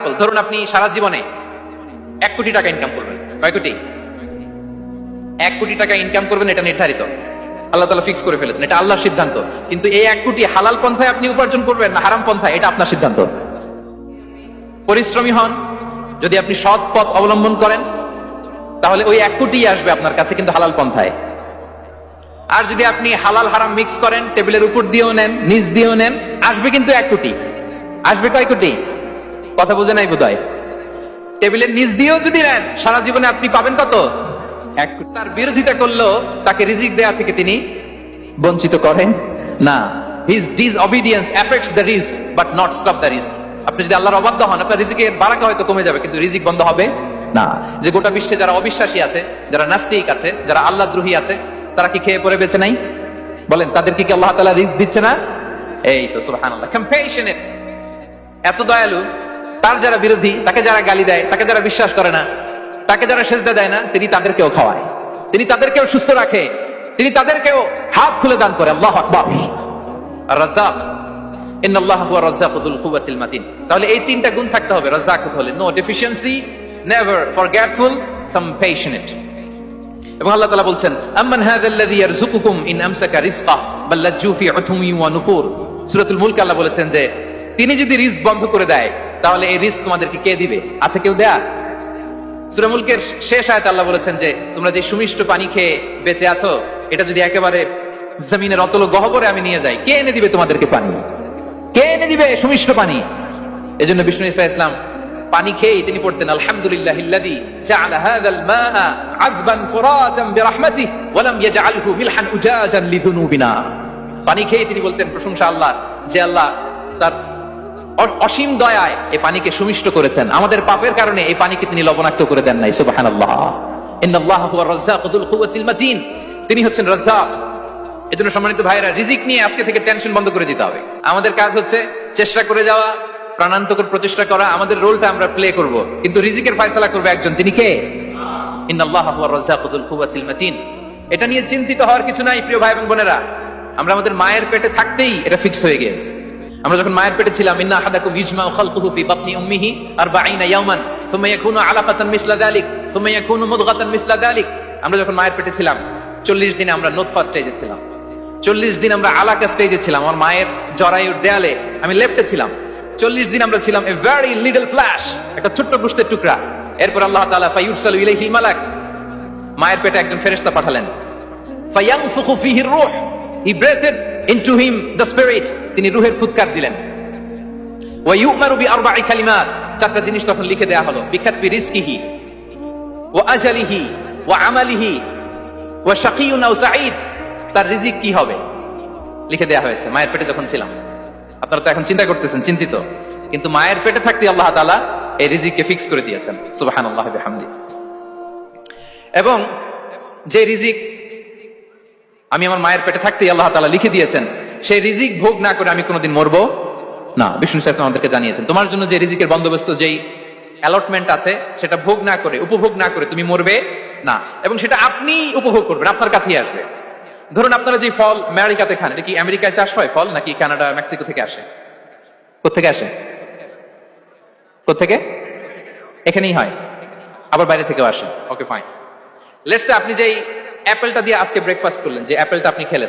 ধরুন আপনি সারা জীবনে এক কোটি টাকা ইনকাম করবেন। কয় কোটি? এক কোটি টাকা ইনকাম করবেন, এটা নির্ধারিত। আল্লাহ তালা ফিক্স করে ফেলেছেন, এটা আল্লাহর সিদ্ধান্ত। কিন্তু এই এক কোটি হালাল পন্থায় আপনি উপার্জন করবেন না হারাম পন্থায়, এটা আপনার সিদ্ধান্ত। পরিশ্রমী হন, যদি আপনি সৎ পথ অবলম্বন করেন, তাহলে ওই এক কোটি আসবে আপনার কাছে কিন্তু হালাল পন্থায়। আর যদি আপনি হালাল হারাম মিক্স করেন, টেবিলের উপর দিয়েও নেন, নিচ দিয়েও নেন, আসবে কিন্তু এক কোটি। আসবে কয় কোটি? কথা বোঝে নাই বোধ টেবিলের নিচ দিয়েও যদি নেন, সারা জীবনে আপনি পাবেন কত? এক তার বিরোধিতা করলেও তাকে রিজিক দেয়া থেকে তিনি বঞ্চিত করেন। না his disobedience effects the risk but not stop the risk আপনি যদি আল্লাহর অবাধ্য হন, আপনার রিজিকের বারাকা হয়তো কমে যাবে, কিন্তু রিজিক বন্ধ হবে। না, যে গোটা বিশ্বে যারা অবিশ্বাসী আছে, যারা নাস্তিক আছে, যারা আল্লাহ দ্রোহী আছে, তারা কি খেয়ে পড়ে বেঁচে নাই? বলেন তাদেরকে কি আল্লাহ তাআলা রিস্ক দিচ্ছে না? এই তো কম্পেশনের এত দয়ালু তার যারা বিরোধী, তাকে যারা গালি দেয়, তাকে যারা বিশ্বাস করে না, তাকে যারা সেজদা দেয় না, তিনি তাদেরকেও খাওয়ায়। তিনি তাদেরকেও সুস্থ রাখে। তিনি তাদেরকেও হাত খুলে দান করে। আল্লাহ আকবার। তাহলে এই তিনটা গুণ থাকতে হবে। হলে no deficiency never forgetful compassionate এবং আল্লাহ তাআলা বলছেন, আম্মান হাযাল্লাযী ইয়ারযুকুকুম ইন আমসাকা বাল লাজ্জু ফি ওয়া নুফুর। সূরাতুল মুলক আল্লাহ বলেছেন যে, তিনি যদি রিস্ক বন্ধ করে দেয় তাহলে এই রিস্ক তোমাদেরকে কে দিবে? আছে কেউ দেয়া? সূরা মুলকের শেষ আয়াতে আল্লাহ বলেছেন যে, তোমরা যে সুমিষ্ট পানি খেয়ে বেঁচে আছো, এটা যদি একেবারে জমিনের অতল গহবরে আমি নিয়ে যাই, কে এনে দিবে তোমাদেরকে পানি? কে এনে দিবে সুমিষ্ট পানি? এজন্য বিষ্ণু ইসা ইসলাম, পানি খেয়েই তিনি পড়তেন, আলহামদুলিল্লাহ পানি খেয়ে তিনি বলতেন, প্রশংসা আল্লাহ, যে আল্লাহ তার অসীম দয়ায় এই পানিকে সুমিষ্ট করেছেন। আমাদের পাপের কারণে এই পানিকে তিনি লবণাক্ত করে দেন নাই মাতিন। তিনি হচ্ছেন রাজ্জাক। এজন্য সম্মানিত ভাইরা রিজিক নিয়ে আজকে থেকে টেনশন বন্ধ করে দিতে হবে। আমাদের কাজ হচ্ছে চেষ্টা করে যাওয়া, প্রাণান্তকর প্রচেষ্টা করা, আমাদের রোলটা আমরা প্লে করব। কিন্তু রিজিকের ফয়সালা করবে একজন, তিনি কে? এটা নিয়ে চিন্তিত হওয়ার কিছু নাই, প্রিয় ভাই এবং বোনেরা। আমরা আমাদের মায়ের পেটে থাকতেই এটা ফিক্স হয়ে গিয়েছে। আমরা যখন মায়ের পেটে ছিলাম, ইন্না আহাদাকুম ইজমাউ খালকুহু ফি বাতনি উম্মিহি 40 ইয়াওমান সুম্মা ইয়াকুনু আলাকাতান মিসলা যালিক, সুম্মা ইয়াকুনু মুদগাতান মিসলা যালিক। আমরা যখন মায়ের পেটে ছিলাম 40 দিনে আমরা নোতফা স্টেজে ছিলাম। 40 দিন আমরা আলাকা স্টেজে ছিলাম, আমার মায়ের জরায়ুর দেয়ালে আমি লেফটে ছিলাম। 40 দিন আমরা ছিলাম এ ভেরি লিটল ফ্ল্যাশ একটা ছোট্ট গোশতের টুকরা। এরপর আল্লাহ তাআলা ফায়ুরসালু ইলাইহিল মালাক। মায়ের পেটে একজন ফেরেশতা পাঠালেন। ফায়ানফুখু ফিহি রূহ he breathed into him the spirit তিনি রূহের ফুৎকার দিলেন। ওয়া ইউমারু কালিমাত। চারটা জিনিস তখন লিখে দেয়া হলো। বিখাতবি রিজকিহি, ওয়া আজালিহি, ওয়া আমালিহি, ওয়া সাঈদ। তার রিজিক কি হবে? লিখে দেয়া হয়েছে, মায়ের পেটে যখন ছিলাম। আপনারা তো এখন চিন্তা করতেছেন, চিন্তিত। কিন্তু মায়ের পেটে থাকতে আল্লাহ তাআলা এই রিজিককে ফিক্স করে দিয়েছেন। সুবহানাল্লাহি ওয়া বিহামদি। এবং যে রিজিক আমি আমার মায়ের পেটে থাকতেই আল্লাহ তাআলা লিখে দিয়েছেন সেই রিজিক ভোগ না করে আমি কোনোদিন মরবো? না, বিষ্ণু সাহেব আমাদেরকে জানিয়েছেন। তোমার জন্য যে রিজিকের বন্দোবস্ত, যেই অ্যালটমেন্ট আছে, সেটা ভোগ না করে, উপভোগ না করে তুমি মরবে? না। এবং সেটা আপনি উপভোগ করবেন, আপনার কাছেই আসবে। ধরুন আপনারা যে ফল আমেরিকাতে খান, এটা কি আমেরিকায় চাষ হয় ফল, নাকি কানাডা, মেক্সিকো থেকে আসে? কোথেকে আসে? কোথেকে এখানেই হয়। আবার বাইরে থেকেও আসে। ওকে ফাইন লেটস আপনি যেই অ্যাপেলটা দিয়ে আজকে ব্রেকফাস্ট করলেন, যে অ্যাপেলটা আপনি খেলেন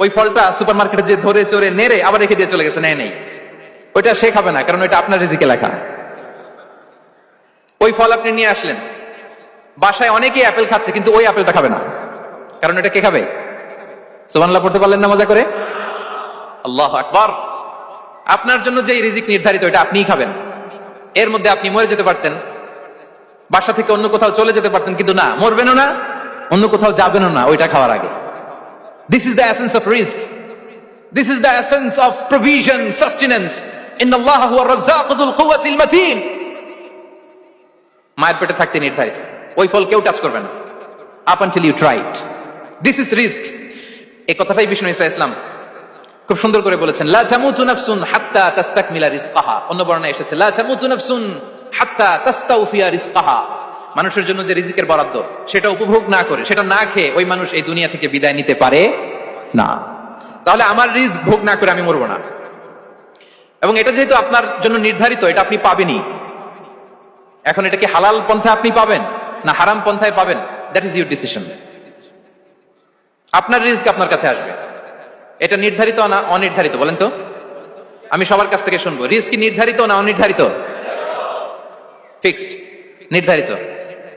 ওই ফলটা সুপার মার্কেটে যে ধরে চড়ে নেড়ে আবার রেখে দিয়ে চলে গেছে, নেয় নেই। ওইটা সে খাবে না, কারণ ওইটা আপনার রিজিকে লেখা। ওই ফল আপনি নিয়ে আসলেন। বাসায় অনেকেই অ্যাপেল খাচ্ছে, কিন্তু ওই অ্যাপেলটা খাবে না। কারণ এটা কে খাবে? সুবহানাল্লাহ, পড়তে পারলেন না মজা করে? আল্লাহ আকবার। আপনার জন্য যে রিজিক নির্ধারিত এটা আপনিই খাবেন। এর মধ্যে আপনি মরে যেতে পারতেন। বাসা থেকে অন্য কোথাও চলে যেতে পারতেন, কিন্তু না, মরবেনও না, অন্য কোথাও যাবেনও না, ওইটা খাওয়ার আগে। Essence of risk this is the essence of provision sustenance in আল্লাহ হুয়া রাজ্জাকুল কুওয়াতিল মায়ের পেটে থাকতে নির্ধারিত। ওই ফল কেউ টাচ করবে না। Up until you try it this is risk এই কথাটাই বিষ্ণু ইসা ইসলাম খুব সুন্দর করে বলেছেন, লা জামুতু নাফসুন হাত্তা তাস্তাকমিলা রিজকাহা। অন্য বর্ণনায় এসেছে, লা জামুতু নাফসুন হাত্তা তাস্তাউফিয়া রিজকাহা। মানুষের জন্য যে রিজিকের বরাদ্দ, সেটা উপভোগ না করে, সেটা না খেয়ে ওই মানুষ এই দুনিয়া থেকে বিদায় নিতে পারে না। তাহলে আমার রিস্ক ভোগ না করে আমি মরবো না। এবং এটা যেহেতু আপনার জন্য নির্ধারিত, এটা আপনি পাবেনই। এখন এটা কি হালাল পন্থা আপনি পাবেন, না হারাম পন্থায় পাবেন? দ্যাট ইজ ইউর ডিসিশন আপনার রিস্ক আপনার কাছে আসবে। এটা নির্ধারিত না অনির্ধারিত, বলেন তো? আমি সবার কাছ থেকে শুনব। রিস্ক কি নির্ধারিত না অনির্ধারিত? ফিক্সড নির্ধারিত।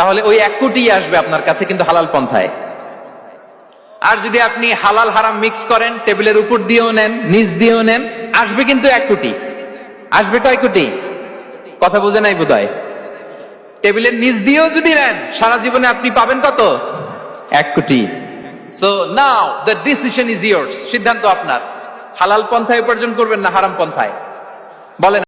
তাহলে ওই এক কোটি আসবে আপনার কাছে কিন্তু হালাল পন্থায়। আর যদি আপনি হালাল হারাম মিক্স করেন, টেবিলের উপর দিয়েও নেন, নিচ দিয়েও নেন, আসবে কিন্তু এক কোটি। আসবে কয় কোটি? কথা বুঝে নাই বোধ টেবিলের নিচ দিয়েও যদি নেন, সারা জীবনে আপনি পাবেন কত? এক কোটি। So now the decision is yours সিদ্ধান্ত আপনার। হালাল পন্থায় উপার্জন করবেন না হারাম পন্থায়। বলেন